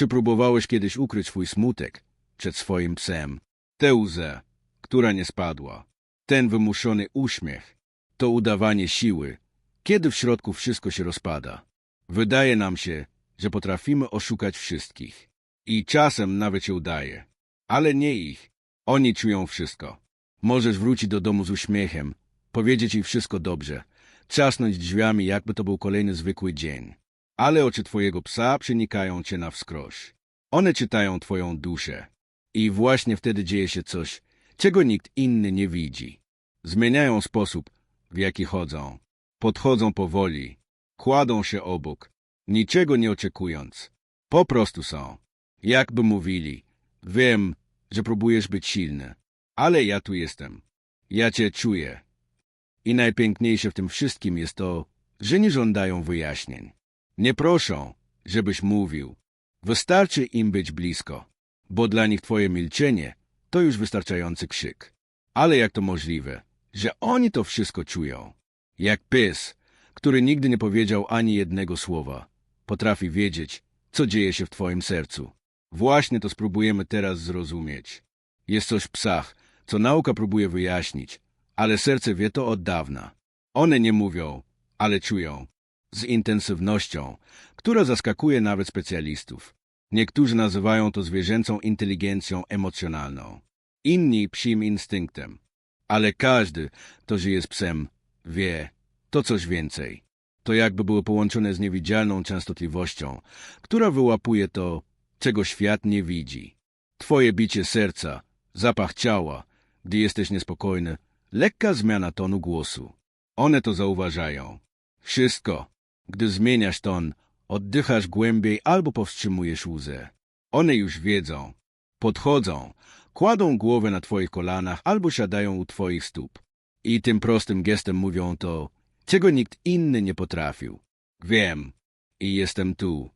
Czy próbowałeś kiedyś ukryć swój smutek przed swoim psem? Tę łzę, która nie spadła, ten wymuszony uśmiech, to udawanie siły, kiedy w środku wszystko się rozpada. Wydaje nam się, że potrafimy oszukać wszystkich. I czasem nawet się udaje. Ale nie ich. Oni czują wszystko. Możesz wrócić do domu z uśmiechem, powiedzieć im wszystko dobrze, trzasnąć drzwiami, jakby to był kolejny zwykły dzień. Ale oczy twojego psa przenikają cię na wskroś. One czytają twoją duszę. I właśnie wtedy dzieje się coś, czego nikt inny nie widzi. Zmieniają sposób, w jaki chodzą. Podchodzą powoli, kładą się obok, niczego nie oczekując. Po prostu są. Jakby mówili, wiem, że próbujesz być silny, ale ja tu jestem. Ja cię czuję. I najpiękniejsze w tym wszystkim jest to, że nie żądają wyjaśnień. Nie proszą, żebyś mówił. Wystarczy im być blisko, bo dla nich twoje milczenie to już wystarczający krzyk. Ale jak to możliwe, że oni to wszystko czują? Jak pies, który nigdy nie powiedział ani jednego słowa, potrafi wiedzieć, co dzieje się w twoim sercu. Właśnie to spróbujemy teraz zrozumieć. Jest coś w psach, co nauka próbuje wyjaśnić, ale serce wie to od dawna. One nie mówią, ale czują. Z intensywnością, która zaskakuje nawet specjalistów. Niektórzy nazywają to zwierzęcą inteligencją emocjonalną, inni psim instynktem. Ale każdy, kto żyje z psem, wie, to coś więcej. To jakby było połączone z niewidzialną częstotliwością, która wyłapuje to, czego świat nie widzi. Twoje bicie serca, zapach ciała, gdy jesteś niespokojny, lekka zmiana tonu głosu. One to zauważają. Wszystko, gdy zmieniasz ton, oddychasz głębiej albo powstrzymujesz łzę. One już wiedzą. Podchodzą, kładą głowę na twoich kolanach albo siadają u twoich stóp. I tym prostym gestem mówią to, czego nikt inny nie potrafił. Wiem i jestem tu.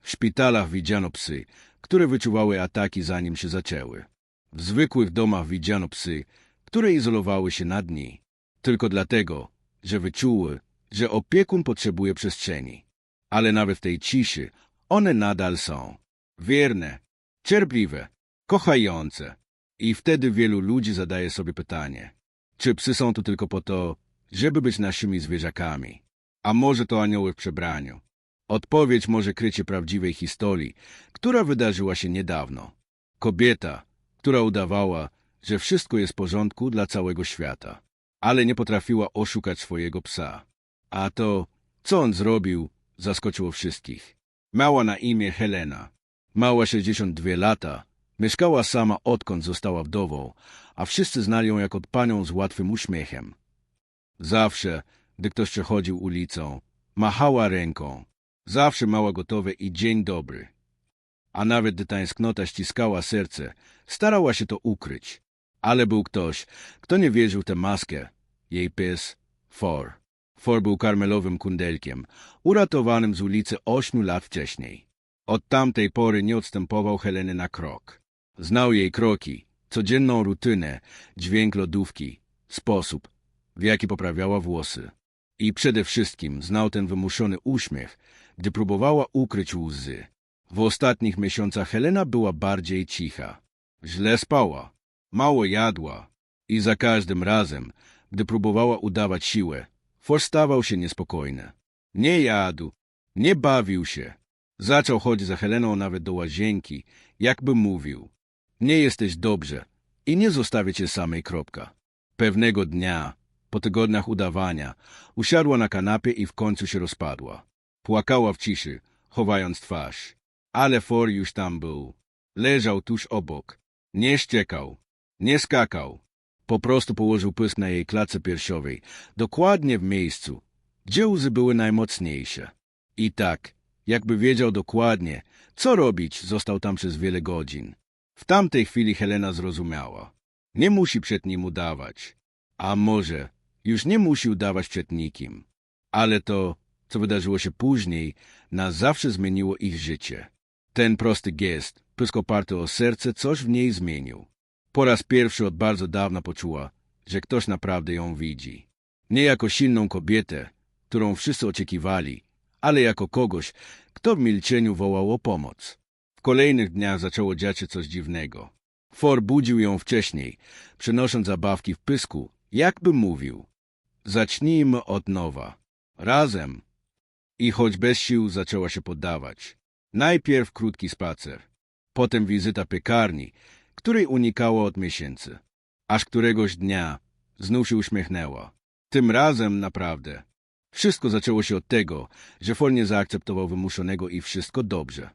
W szpitalach widziano psy, które wyczuwały ataki zanim się zaczęły. W zwykłych domach widziano psy, które izolowały się na dni, tylko dlatego, że wyczuły, że opiekun potrzebuje przestrzeni. Ale nawet w tej ciszy one nadal są. Wierne, cierpliwe, kochające. I wtedy wielu ludzi zadaje sobie pytanie, czy psy są tu tylko po to, żeby być naszymi zwierzakami? A może to anioły w przebraniu? Odpowiedź może krycie prawdziwej historii, która wydarzyła się niedawno. Kobieta, która udawała, że wszystko jest w porządku dla całego świata, ale nie potrafiła oszukać swojego psa. A to, co on zrobił, zaskoczyło wszystkich. Miała na imię Helena. Mała 62 lata, mieszkała sama odkąd została wdową, a wszyscy znali ją jako panią z łatwym uśmiechem. Zawsze, gdy ktoś przechodził ulicą, machała ręką. Zawsze mała gotowe i dzień dobry. A nawet gdy tęsknota ściskała serce, starała się to ukryć. Ale był ktoś, kto nie wierzył tę maskę. Jej pies, For. For był karmelowym kundelkiem, uratowanym z ulicy ośmiu lat wcześniej. Od tamtej pory nie odstępował Heleny na krok. Znał jej kroki, codzienną rutynę, dźwięk lodówki, sposób, w jaki poprawiała włosy. I przede wszystkim znał ten wymuszony uśmiech, gdy próbowała ukryć łzy. W ostatnich miesiącach Helena była bardziej cicha. Źle spała, mało jadła i za każdym razem, gdy próbowała udawać siłę, forstawał się niespokojny. Nie jadł, nie bawił się. Zaczął chodzić za Heleną nawet do łazienki, jakby mówił. Nie jesteś dobrze i nie zostawię cię samej kropka. Pewnego dnia, po tygodniach udawania, usiadła na kanapie i w końcu się rozpadła. Płakała w ciszy, chowając twarz. Ale For już tam był. Leżał tuż obok. Nie ściekał, nie skakał. Po prostu położył pysk na jej klatce piersiowej, dokładnie w miejscu, gdzie łzy były najmocniejsze. I tak, jakby wiedział dokładnie, co robić, został tam przez wiele godzin. W tamtej chwili Helena zrozumiała. Nie musi przed nim udawać. A może już nie musi udawać przed nikim. Ale to, co wydarzyło się później, na zawsze zmieniło ich życie. Ten prosty gest, pysk oparty o serce, coś w niej zmienił. Po raz pierwszy od bardzo dawna poczuła, że ktoś naprawdę ją widzi. Nie jako silną kobietę, którą wszyscy oczekiwali, ale jako kogoś, kto w milczeniu wołał o pomoc. kolejnych dniach zaczęło dziać się coś dziwnego. For budził ją wcześniej, przynosząc zabawki w pysku, jakby mówił. Zacznijmy od nowa. Razem. I choć bez sił zaczęła się poddawać. Najpierw krótki spacer, potem wizyta piekarni, której unikała od miesięcy. Aż któregoś dnia znów się uśmiechnęła. Tym razem naprawdę. Wszystko zaczęło się od tego, że For nie zaakceptował wymuszonego i wszystko dobrze.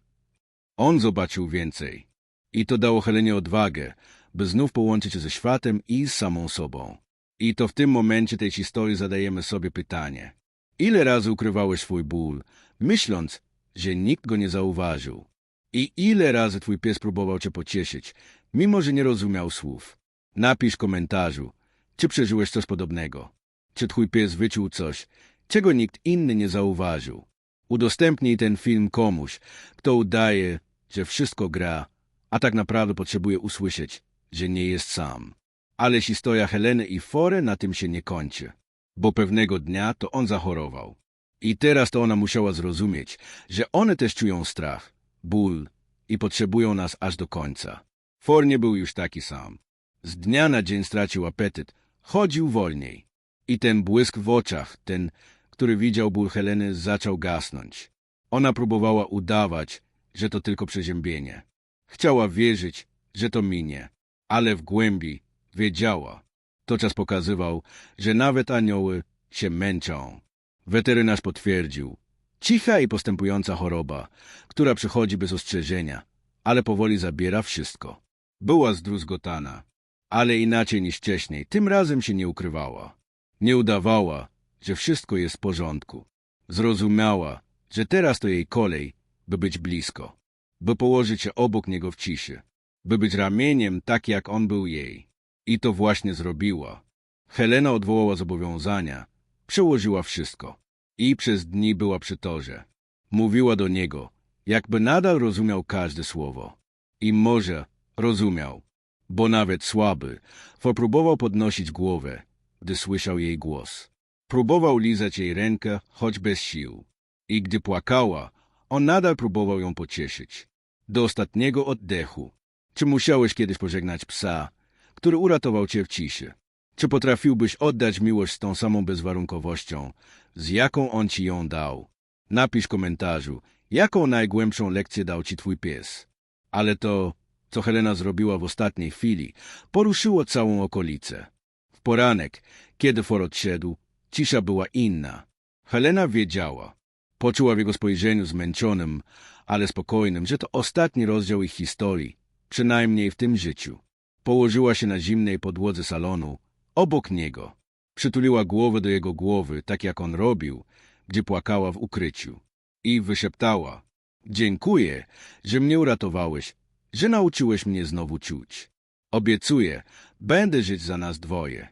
On zobaczył więcej. I to dało Helenie odwagę, by znów połączyć się ze światem i z samą sobą. I to w tym momencie tej historii zadajemy sobie pytanie. Ile razy ukrywałeś swój ból, myśląc, że nikt go nie zauważył? I ile razy twój pies próbował cię pocieszyć, mimo że nie rozumiał słów? Napisz komentarzu, czy przeżyłeś coś podobnego. Czy twój pies wyczuł coś, czego nikt inny nie zauważył? Udostępnij ten film komuś, kto udaje, że wszystko gra, a tak naprawdę potrzebuje usłyszeć, że nie jest sam. Ale historia Heleny i Fore na tym się nie kończy, bo pewnego dnia to on zachorował. I teraz to ona musiała zrozumieć, że one też czują strach, ból i potrzebują nas aż do końca. For nie był już taki sam. Z dnia na dzień stracił apetyt, chodził wolniej. I ten błysk w oczach, ten, który widział ból Heleny, zaczął gasnąć. Ona próbowała udawać, że to tylko przeziębienie. Chciała wierzyć, że to minie, ale w głębi wiedziała. To czas pokazywał, że nawet anioły się męczą. Weterynarz potwierdził. Cicha i postępująca choroba, która przychodzi bez ostrzeżenia, ale powoli zabiera wszystko. Była zdruzgotana, ale inaczej niż wcześniej, tym razem się nie ukrywała. Nie udawała, że wszystko jest w porządku. Zrozumiała, że teraz to jej kolej, by być blisko, by położyć się obok niego w ciszy, by być ramieniem tak, jak on był jej. I to właśnie zrobiła. Helena odwołała zobowiązania, przełożyła wszystko i przez dni była przy torze. Mówiła do niego, jakby nadal rozumiał każde słowo. I może rozumiał, bo nawet słaby, for próbował podnosić głowę, gdy słyszał jej głos. Próbował lizać jej rękę, choć bez sił. I gdy płakała, on nadal próbował ją pocieszyć. Do ostatniego oddechu. Czy musiałeś kiedyś pożegnać psa, który uratował cię w ciszy? Czy potrafiłbyś oddać miłość z tą samą bezwarunkowością, z jaką on ci ją dał? Napisz w komentarzu, jaką najgłębszą lekcję dał ci twój pies. Ale to, co Helena zrobiła w ostatniej chwili, poruszyło całą okolicę. W poranek, kiedy For odszedł, cisza była inna. Helena wiedziała, poczuła w jego spojrzeniu zmęczonym, ale spokojnym, że to ostatni rozdział ich historii, przynajmniej w tym życiu. Położyła się na zimnej podłodze salonu, obok niego. Przytuliła głowę do jego głowy, tak jak on robił, gdzie płakała w ukryciu. I wyszeptała. Dziękuję, że mnie uratowałeś, że nauczyłeś mnie znowu czuć. Obiecuję, będę żyć za nas dwoje.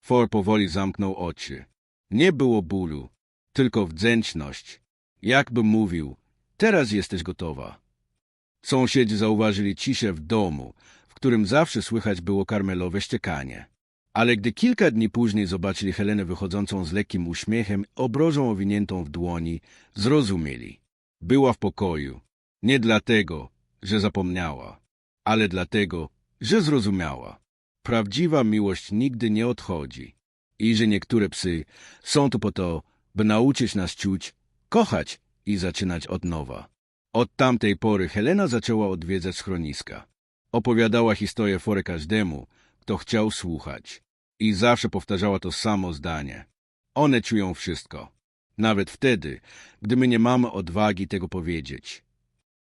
For powoli zamknął oczy. Nie było bólu, tylko wdzięczność. Jakby mówił, teraz jesteś gotowa. Sąsiedzi zauważyli ciszę w domu, w którym zawsze słychać było karmelowe ściekanie. Ale gdy kilka dni później zobaczyli Helenę wychodzącą z lekkim uśmiechem, obrożą owiniętą w dłoni, zrozumieli. Była w pokoju. Nie dlatego, że zapomniała, ale dlatego, że zrozumiała. Prawdziwa miłość nigdy nie odchodzi. I że niektóre psy są tu po to, by nauczyć nas czuć, kochać i zaczynać od nowa. Od tamtej pory Helena zaczęła odwiedzać schroniska. Opowiadała historię Forę każdemu, kto chciał słuchać. I zawsze powtarzała to samo zdanie. One czują wszystko. Nawet wtedy, gdy my nie mamy odwagi tego powiedzieć.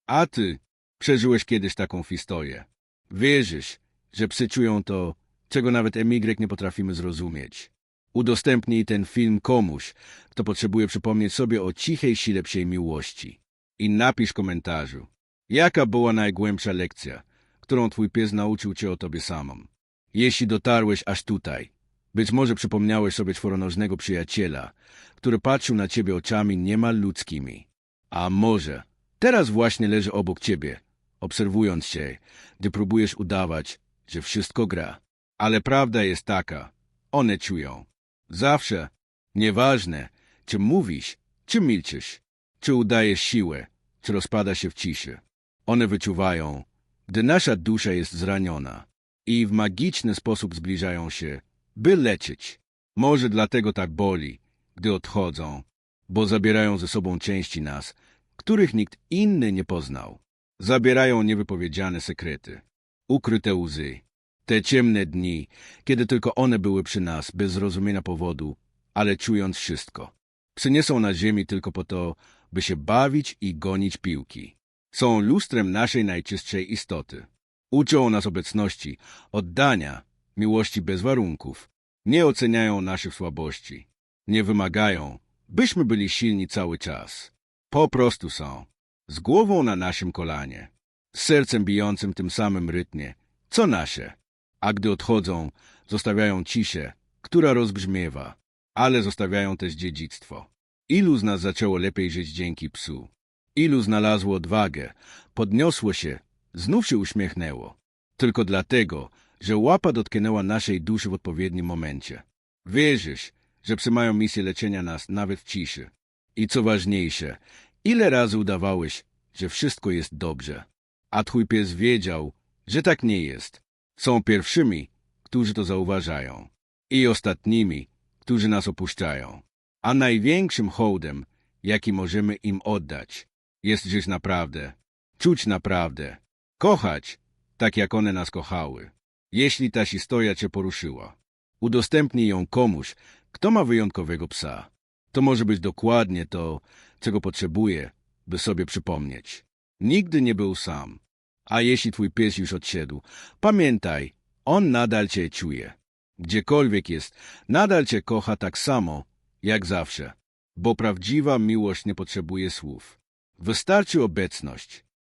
A ty przeżyłeś kiedyś taką historię. Wierzysz, że psy czują to, czego nawet emigrek nie potrafimy zrozumieć. Udostępnij ten film komuś, kto potrzebuje przypomnieć sobie o cichej sile psiej miłości. I napisz komentarzu, jaka była najgłębsza lekcja, którą twój pies nauczył cię o tobie samym. Jeśli dotarłeś aż tutaj, być może przypomniałeś sobie czworonożnego przyjaciela, który patrzył na ciebie oczami niemal ludzkimi. A może teraz właśnie leży obok ciebie, obserwując cię, gdy próbujesz udawać, że wszystko gra. Ale prawda jest taka, one czują. Zawsze, nieważne, czy mówisz, czy milczysz, czy udajesz siłę, czy rozpada się w ciszy. One wyczuwają, gdy nasza dusza jest zraniona i w magiczny sposób zbliżają się, by leczyć. Może dlatego tak boli, gdy odchodzą, bo zabierają ze sobą części nas, których nikt inny nie poznał. Zabierają niewypowiedziane sekrety, ukryte łzy, te ciemne dni, kiedy tylko one były przy nas, bez zrozumienia powodu, ale czując wszystko. Przyniosą na ziemi tylko po to, by się bawić i gonić piłki. Są lustrem naszej najczystszej istoty. Uczą nas obecności, oddania, miłości bez warunków. Nie oceniają naszych słabości. Nie wymagają, byśmy byli silni cały czas. Po prostu są. Z głową na naszym kolanie. Z sercem bijącym tym samym rytmie, co nasze. A gdy odchodzą, zostawiają ciszę, która rozbrzmiewa, ale zostawiają też dziedzictwo. Ilu z nas zaczęło lepiej żyć dzięki psu? Ilu znalazło odwagę, podniosło się, znów się uśmiechnęło. Tylko dlatego, że łapa dotknęła naszej duszy w odpowiednim momencie. Wierzysz, że psy mają misję leczenia nas nawet w ciszy. I co ważniejsze, ile razy udawałeś, że wszystko jest dobrze, a twój pies wiedział, że tak nie jest. Są pierwszymi, którzy to zauważają i ostatnimi, którzy nas opuszczają. A największym hołdem, jaki możemy im oddać, jest żyć naprawdę, czuć naprawdę, kochać, tak jak one nas kochały. Jeśli ta historia cię poruszyła, udostępnij ją komuś, kto ma wyjątkowego psa. To może być dokładnie to, czego potrzebuje, by sobie przypomnieć. Nigdy nie był sam. A jeśli twój pies już odsiadł, pamiętaj, on nadal cię czuje. Gdziekolwiek jest, nadal cię kocha tak samo, jak zawsze. Bo prawdziwa miłość nie potrzebuje słów. Wystarczy obecność.